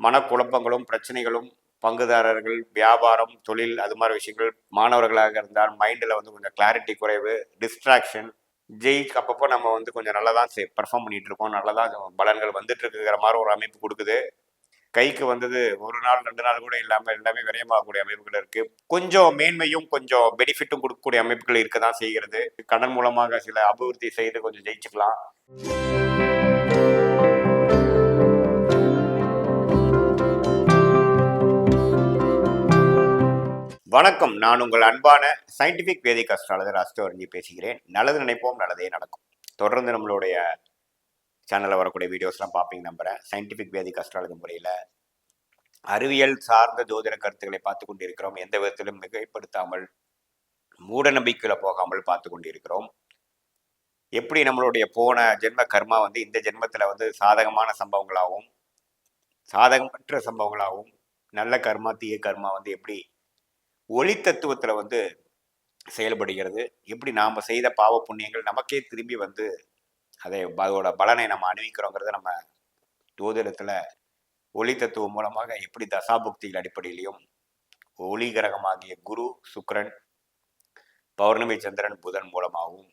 மனக்குழப்பங்களும் பிரச்சனைகளும் பங்குதாரர்கள் வியாபாரம் தொழில் அது மாதிரி விஷயங்கள் மாணவர்களாக இருந்தால் மைண்டில் வந்து கொஞ்சம் கிளாரிட்டி குறைவு டிஸ்ட்ராக்ஷன் ஜெயிக்கு அப்பப்போ நம்ம வந்து கொஞ்சம் நல்லா தான் பர்ஃபார்ம் பண்ணிட்டு இருக்கோம் நல்லா தான் பலன்கள் வந்துட்டு இருக்குங்கிற மாதிரி ஒரு அமைப்பு கொடுக்குது. கைக்கு வந்தது ஒரு நாள் ரெண்டு நாள் கூட இல்லாமல் எல்லாமே விரயமாகக்கூடிய அமைப்புகள் இருக்கு. கொஞ்சம் மேன்மையும் கொஞ்சம் பெனிஃபிட்டும் கொடுக்கக்கூடிய அமைப்புகள் இருக்க தான் செய்கிறது. கடன் மூலமாக சில அபிவிருத்தி செய்து கொஞ்சம் ஜெயிச்சுக்கலாம். வணக்கம். நான் உங்கள் அன்பான சயின்டிஃபிக் வேதிக் அஸ்ட்ராலஜர் அஸ்டோரஞ்சி பேசுகிறேன். நல்லது நினைப்போம் நல்லதே நடக்கும். தொடர்ந்து நம்மளுடைய சேனலில் வரக்கூடிய வீடியோஸ்லாம் பார்ப்பீங்க நம்புகிறேன் சயின்டிஃபிக் வேதிக் அஸ்ட்ராலஜி முறையில் அறிவியல் சார்ந்த ஜோதிட கருத்துக்களை பார்த்து கொண்டிருக்கிறோம். எந்த விதத்திலும் மிகைப்படுத்தாமல் மூட நம்பிக்கையில் போகாமல் பார்த்து கொண்டு இருக்கிறோம் எப்படி நம்மளுடைய போன ஜென்ம கர்மா வந்து இந்த ஜென்மத்தில் வந்து சாதகமான சம்பவங்களாகவும் சாதகமற்ற சம்பவங்களாகவும் நல்ல கர்மா தீய கர்மா வந்து எப்படி ஒளி தத்துவத்தில் வந்து செயல்படுகிறது. எப்படி நாம் செய்த பாவ புண்ணியங்கள் நமக்கே திரும்பி வந்து அதை அதோட பலனை நம்ம அணிவிக்கிறோங்கிறத நம்ம ஜோதிடத்தில் ஒளி தத்துவம் மூலமாக எப்படி தசாபுக்திகள் அடிப்படையிலையும் ஒளி கிரகமாகிய குரு சுக்கரன் பௌர்ணமி சந்திரன் புதன் மூலமாகவும்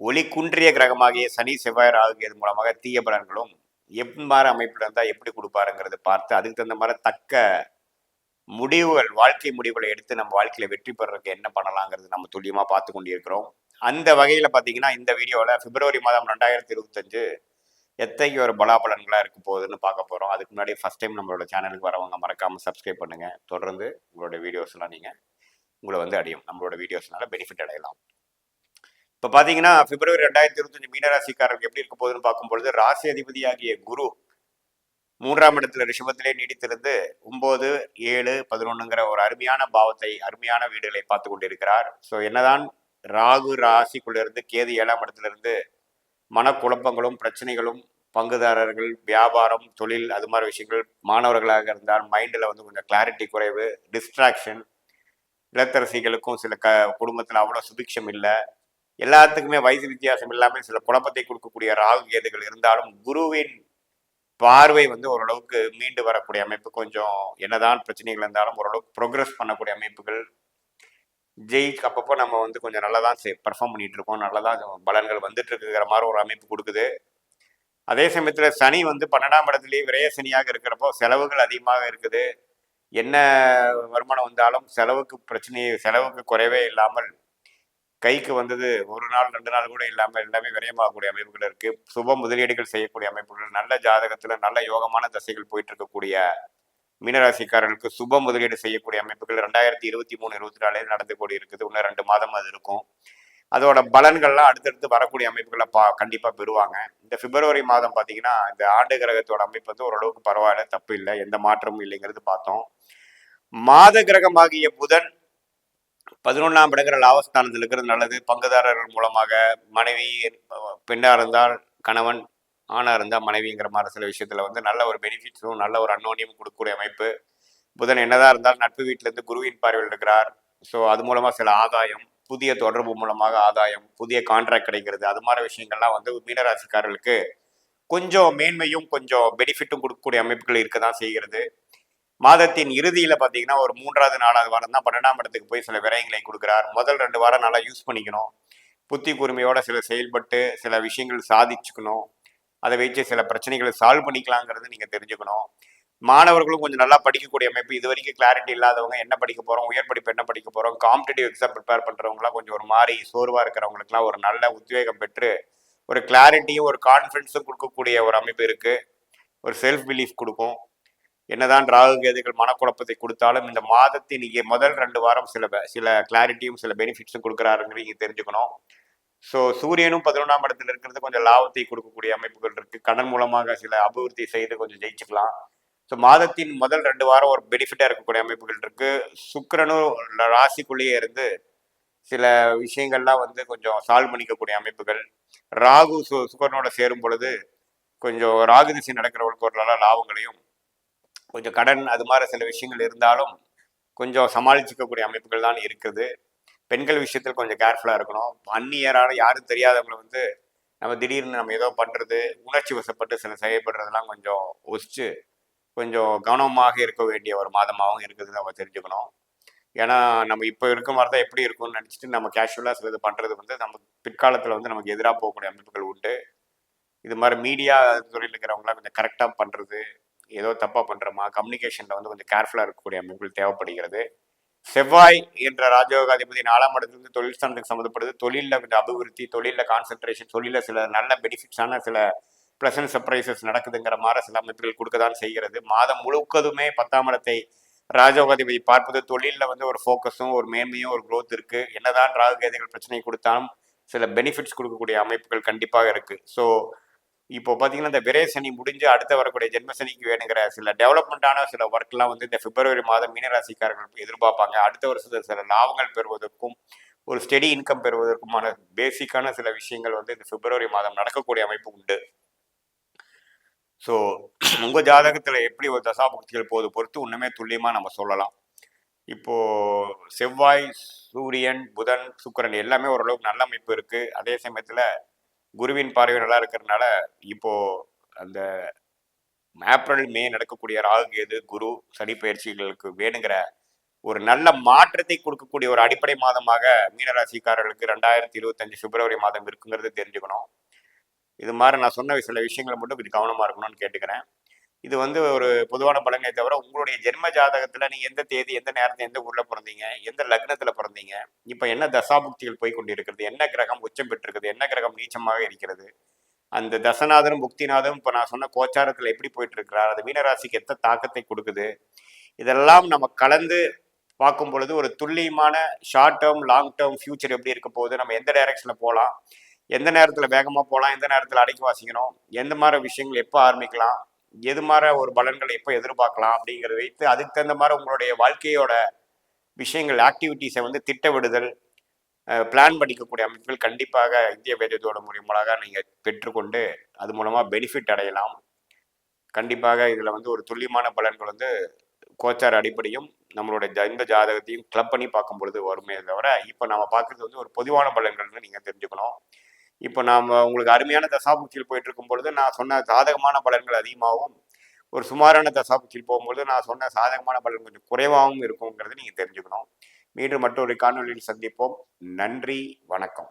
ஒளி குன்றிய கிரகமாகிய சனி செவ்வாய் ஆகியது மூலமாக தீய பலன்களும் எவ்வாறு அமைப்பில் இருந்தால் எப்படி கொடுப்பாருங்கிறத பார்த்து அதுக்கு தகுந்த மாதிரி தக்க முடிவுகள் வாழ்க்கை முடிவுகளை எடுத்து நம்ம வாழ்க்கையில வெற்றி பெறறதுக்கு என்ன பண்ணலாங்கிறது நம்ம துல்லியமாக பார்த்து கொண்டிருக்கிறோம். அந்த வகையில் பார்த்தீங்கன்னா இந்த வீடியோவில் பிப்ரவரி மாதம் ரெண்டாயிரத்தி இருபத்தஞ்சு எத்தகைய ஒரு பலாபலன்களாக இருக்க போகுதுன்னு பார்க்க போகிறோம் அதுக்கு முன்னாடி ஃபஸ்ட் டைம் நம்மளோட சேனலுக்கு வரவங்க மறக்காமல் சப்ஸ்கிரைப் பண்ணுங்கள் தொடர்ந்து உங்களோட வீடியோஸ்லாம் நீங்கள் உங்களை வந்து அடையும். நம்மளோட வீடியோஸ்னால பெனிஃபிட் அடையலாம். இப்போ பார்த்தீங்கன்னா பிப்ரவரி ரெண்டாயிரத்தி இருபத்தஞ்சு மீனராசிக்காரருக்கு எப்படி இருக்க போகுதுன்னு பார்க்கும்பொழுது ராசி அதிபதியாகிய குரு மூன்றாம் இடத்துல ரிஷபத்திலே நீடித்திருந்து ஒன்பது ஏழு பதினொன்னுங்கிற ஒரு அருமையான பாவத்தை அருமையான வீடுகளை பார்த்து கொண்டிருக்கிறார். ஸோ என்னதான் ராகு ராசிக்குள்ளிருந்து கேது ஏழாம் இடத்துலேருந்து மனக்குழப்பங்களும் பிரச்சனைகளும் பங்குதாரர்கள் வியாபாரம் தொழில் அது மாதிரி விஷயங்கள் மாணவர்களாக இருந்தால் மைண்டில் வந்து கொஞ்சம் கிளாரிட்டி குறைவு டிஸ்ட்ராக்ஷன் இல்லத்தரசிகளுக்கும் சில க குடும்பத்தில் அவ்வளோ சுபிக்ஷம் இல்லை. எல்லாத்துக்குமே வயசு வித்தியாசம் இல்லாமல் சில குழப்பத்தை கொடுக்கக்கூடிய ராகு கேதுகள் இருந்தாலும் குருவின் பார்வை வந்து ஓரளவுக்கு மீண்டு வரக்கூடிய அமைப்பு கொஞ்சம் என்னதான் பிரச்சனைகள் இருந்தாலும் ஓரளவுக்கு ப்ரோக்ரஸ் பண்ணக்கூடிய அமைப்புகள் ஜெயிக்கு அப்பப்போ நம்ம வந்து கொஞ்சம் நல்லா தான் பர்ஃபார்ம் பண்ணிட்டு இருக்கோம் நல்லா தான் பலன்கள் வந்துட்டு இருக்குங்கிற மாதிரி ஒரு அமைப்பு கொடுக்குது. அதே சமயத்தில் சனி வந்து பன்னெண்டாம் இடத்துலேயே விரைய சனியாக இருக்கிறப்போ செலவுகள் அதிகமாக இருக்குது. என்ன வருமானம் வந்தாலும் செலவுக்கு பிரச்சனை செலவுக்கு குறைவே இல்லாமல் கைக்கு வந்தது ஒரு நாள் ரெண்டு நாள் கூட இல்லாமல் எல்லாமே விரயமாகக்கூடிய அமைப்புகள் இருக்கு. சுப முதலீடுகள் செய்யக்கூடிய அமைப்புகள் நல்ல ஜாதகத்துல நல்ல யோகமான தசைகள் போயிட்டு இருக்கக்கூடிய மீனராசிக்காரர்களுக்கு சுப முதலீடு செய்யக்கூடிய அமைப்புகள் ரெண்டாயிரத்தி இருபத்தி மூணு இருபத்தி நாலு நடந்து கூடி இருக்குது இன்னும் ரெண்டு மாதம் அது இருக்கும். அதோட பலன்கள்லாம் அடுத்தடுத்து வரக்கூடிய அமைப்புகளை பா கண்டிப்பாக பெறுவாங்க. இந்த பிப்ரவரி மாதம் பார்த்தீங்கன்னா இந்த ஆண்டு கிரகத்தோட அமைப்பு வந்து ஓரளவுக்கு பரவாயில்ல தப்பு இல்லை. எந்த மாற்றமும் இல்லைங்கிறது பார்த்தோம். மாத கிரகமாகிய புதன் பதினொன்றாம் இடங்கிற லாபஸ்தானத்தில் இருக்கிறது நல்லது. பங்குதாரர்கள் மூலமாக மனைவி பெண்ணாக இருந்தால் கணவன் ஆணாக இருந்தால் மனைவிங்கிற மாதிரி சில விஷயத்தில் வந்து நல்ல ஒரு பெனிஃபிட்ஸும் நல்ல ஒரு அன்னோனியம் கொடுக்கக்கூடிய அமைப்பு. புதன் என்னதான் இருந்தால் நட்பு வீட்டிலேருந்து குருவின் பார்வையில் இருக்கிறார். ஸோ அது மூலமாக சில ஆதாயம் புதிய தொடர்பு மூலமாக ஆதாயம் புதிய கான்ட்ராக்ட் கிடைக்கிறது. அது மாதிரி விஷயங்கள்லாம் வந்து மீனராசிக்காரர்களுக்கு கொஞ்சம் மேன்மையும் கொஞ்சம் பெனிஃபிட்டும் கொடுக்கக்கூடிய அமைப்புகள் இருக்க தான் செய்கிறது. மாதத்தின் இறுதியில் பார்த்தீங்கன்னா ஒரு மூன்றாவது நாலாவது வாரம் தான் பன்னெண்டாம் இடத்துக்கு போய் சில விரயங்களை கொடுக்குறார். முதல் ரெண்டு வாரம் நல்லா யூஸ் பண்ணிக்கணும். புத்தி கூர்மையோட சில செயல்பட்டு சில விஷயங்கள் சாதிச்சுக்கணும். அதை வச்சு சில பிரச்சனைகளை சால்வ் பண்ணிக்கலாங்கிறது நீங்கள் தெரிஞ்சுக்கணும். மாணவர்களும் கொஞ்சம் நல்லா படிக்கக்கூடிய அமைப்பு. இது வரைக்கும் கிளாரிட்டி இல்லாதவங்க என்ன படிக்க போகிறோம் உயர் படிப்பு என்ன படிக்க போகிறோம் காம்படிட்டிவ் எக்ஸாம் ப்ரிப்பேர் பண்ணுறவங்களாம் கொஞ்சம் ஒரு மாதிரி சோர்வாக இருக்கிறவங்களுக்குலாம் ஒரு நல்ல உத்வேகம் பெற்று ஒரு கிளாரிட்டியும் ஒரு கான்ஃபிடன்ஸும் கொடுக்கக்கூடிய ஒரு அமைப்பு இருக்குது ஒரு செல்ஃப் பிலீஃப் கொடுக்கும் என்னதான் ராகு கேதுகள் மனக்குழப்பத்தை கொடுத்தாலும் இந்த மாதத்தின் இங்கே முதல் ரெண்டு வாரம் சில சில கிளாரிட்டியும் சில பெனிஃபிட்ஸும் கொடுக்குறாருங்கிறீங்க தெரிஞ்சுக்கணும். ஸோ சூரியனும் பதினொன்றாம் இடத்துல இருக்கிறது கொஞ்சம் லாபத்தை கொடுக்கக்கூடிய அமைப்புகள் இருக்கு. கடன் மூலமாக சில அபிவிருத்தி செய்து கொஞ்சம் ஜெயிச்சுக்கலாம். ஸோ மாதத்தின் முதல் ரெண்டு வாரம் ஒரு பெனிஃபிட்டாக இருக்கக்கூடிய அமைப்புகள் இருக்கு. சுக்கரனும் ராசிக்குள்ளேயே இருந்து சில விஷயங்கள்லாம் வந்து கொஞ்சம் சால்வ் பண்ணிக்கக்கூடிய அமைப்புகள். ராகு சு சுக்கரனோட சேரும் பொழுது கொஞ்சம் ராகு திசை நடக்கிறவங்களுக்கு ஒரு நல்ல லாபங்களையும் கொஞ்சம் கடன் அது மாதிரி சில விஷயங்கள் இருந்தாலும் கொஞ்சம் சமாளிச்சுக்கக்கூடிய அமைப்புகள் தான் இருக்குது. பெண்கள் விஷயத்தில் கொஞ்சம் கேர்ஃபுல்லாக இருக்கணும். அந்நியரான யாரும் தெரியாதவங்களை வந்து நம்ம திடீர்னு நம்ம ஏதோ பண்ணுறது உணர்ச்சி வசப்பட்டு சில செயல்படுறதெல்லாம் கொஞ்சம் ஒசிச்சு கொஞ்சம் கவனமாக இருக்க வேண்டிய ஒரு மாதமாகவும் இருக்குது நம்ம தெரிஞ்சுக்கணும். ஏன்னா நம்ம இப்போ இருக்க மாதிரி தான் எப்படி இருக்கும்னு நினச்சிட்டு நம்ம கேஷுவலாக சில இது பண்ணுறது வந்து நம்ம பிற்காலத்தில் வந்து நமக்கு எதிராக போகக்கூடிய அமைப்புகள் உண்டு. இது மாதிரி மீடியா துறையில் இருக்கிறவங்களாம் கொஞ்சம் கரெக்டாக பண்ணுறது ஏதோ தப்பாக பண்ணுறோமா கம்யூனிகேஷனில் வந்து கொஞ்சம் கேர்ஃபுல்லாக இருக்கக்கூடிய அமைப்புகள் தேவைப்படுகிறது. செவ்வாய் என்ற ராஜயோகாதிபதி நாலாம் இடத்துலேருந்து தொழில் ஸ்தானத்துக்கு சம்மந்தப்படுது. தொழிலில் கொஞ்சம் அபிவிருத்தி தொழிலில் கான்சென்ட்ரேஷன் தொழிலில் சில நல்ல பெனிஃபிட்ஸான சில ப்ளசன்ட் சர்ப்ரைசஸ் நடக்குதுங்கிற மாதிரி சில அமைப்புகள் கொடுக்க தான் செய்கிறது. மாதம் முழுக்கதுமே பத்தாம் இடத்தை ராஜயோகாதிபதி பார்ப்பது தொழிலில் வந்து ஒரு ஃபோக்கஸும் ஒரு மேன்மையும் ஒரு க்ரோத் இருக்குது என்னதான் ராகுகேதைகள் பிரச்சனை கொடுத்தாலும் சில பெனிஃபிட்ஸ் கொடுக்கக்கூடிய அமைப்புகள் கண்டிப்பாக இருக்குது ஸோ இப்போ பார்த்தீங்கன்னா இந்த விரை சனி முடிஞ்சு அடுத்து வரக்கூடிய ஜென்மசனிக்கு வேணுங்கிற சில டெவலப்மெண்ட்டான சில ஒர்க்லாம் வந்து இந்த பிப்ரவரி மாதம் மீனராசிக்காரர்கள் எதிர்பார்ப்பாங்க. அடுத்த வருஷத்தில் சில லாபங்கள் பெறுவதற்கும் ஒரு ஸ்டெடி இன்கம் பெறுவதற்குமான பேசிக்கான சில விஷயங்கள் வந்து இந்த பிப்ரவரி மாதம் நடக்கக்கூடிய அமைப்பு உண்டு. ஸோ உங்கள் ஜாதகத்தில் எப்படி ஒரு தசாபுக்திகள் போது பொறுத்து ஒன்றுமே துல்லியமாக நம்ம சொல்லலாம். இப்போ செவ்வாய் சூரியன் புதன் சுக்கிரன் எல்லாமே ஓரளவுக்கு நல்ல அமைப்பு இருக்குது அதே சமயத்தில் குருவின் பார்வை நல்லா இருக்கிறதுனால இப்போ அந்த ஏப்ரல் மே நடக்கக்கூடிய ராகு கேது குரு சனி பயிற்சிகளுக்கு வேணுங்கிற ஒரு நல்ல மாற்றத்தை கொடுக்கக்கூடிய ஒரு அடிப்படை மாதமாக மீனராசிக்காரர்களுக்கு ரெண்டாயிரத்தி இருபத்தஞ்சு பிப்ரவரி மாதம் இருக்குங்கிறது தெரிஞ்சுக்கணும். இது மாதிரி நான் சொன்ன சில விஷயங்களை மட்டும் கொஞ்சம் கவனமாக இருக்கணும்னு கேட்டுக்கிறேன். இது வந்து ஒரு பொதுவான பலனே தவிர உங்களுடைய ஜென்ம ஜாதகத்தில் நீங்கள் எந்த தேதி எந்த நேரத்தில் எந்த ஊரில் பிறந்தீங்க எந்த லக்னத்தில் பிறந்தீங்க இப்போ என்ன தசாபுக்திகள் போய் கொண்டிருக்கிறது என்ன கிரகம் உச்சம் பெற்றிருக்குது என்ன கிரகம் நீச்சமாக இருக்கிறது அந்த தசநாதனும் புக்திநாதனும் இப்போ நான் சொன்ன கோச்சாரத்தில் எப்படி போயிட்டு இருக்கிறார் அது மீனராசிக்கு எத்த தாக்கத்தை கொடுக்குது இதெல்லாம் நம்ம கலந்து பார்க்கும் பொழுது ஒரு துல்லியமான short term long term future எப்படி இருக்க போகுது நம்ம எந்த டைரக்ஷனில் போகலாம் எந்த நேரத்தில் வேகமாக போகலாம் எந்த நேரத்தில் அடைக்கி வாசிக்கணும் எந்த மாதிரி விஷயங்கள் எப்போ ஆரம்பிக்கலாம் எது மாதிரி ஒரு பலன்களை எப்போ எதிர்பார்க்கலாம் அப்படிங்கிறத வைத்து அதுக்கு தகுந்த மாதிரி உங்களுடைய வாழ்க்கையோட விஷயங்கள் ஆக்டிவிட்டீஸை வந்து திட்டமிடுதல் பிளான் பண்ணிக்கக்கூடிய அமைப்புகள் கண்டிப்பாக இந்திய வேதத்தோட மூலியமாக நீங்கள் பெற்றுக்கொண்டு அது மூலமாக பெனிஃபிட் அடையலாம். கண்டிப்பாக இதில் வந்து ஒரு துல்லியமான பலன்கள் வந்து கோச்சார் அடிப்படையும் நம்மளோட ஜ- ஜாதகத்தையும் கிளப் பண்ணி பார்க்கும் பொழுது வருமே தவிர இப்போ நம்ம பார்க்குறது வந்து ஒரு பொதுவான பலன்கள்னு நீங்கள் தெரிஞ்சுக்கணும். இப்போ நாம் உங்களுக்கு அருமையான தசாபுக்தியில் போயிட்டு இருக்கும் பொழுது நான் சொன்ன சாதகமான பலன்கள் அதிகமாகவும் ஒரு சுமாரான தசாபுக்தியில் போகும்பொழுது நான் சொன்ன சாதகமான பலன் கொஞ்சம் குறைவாகவும் இருக்குங்கிறத நீங்கள் தெரிஞ்சுக்கணும். மீண்டும் மற்றொரு காணொலியில் சந்திப்போம். நன்றி வணக்கம்.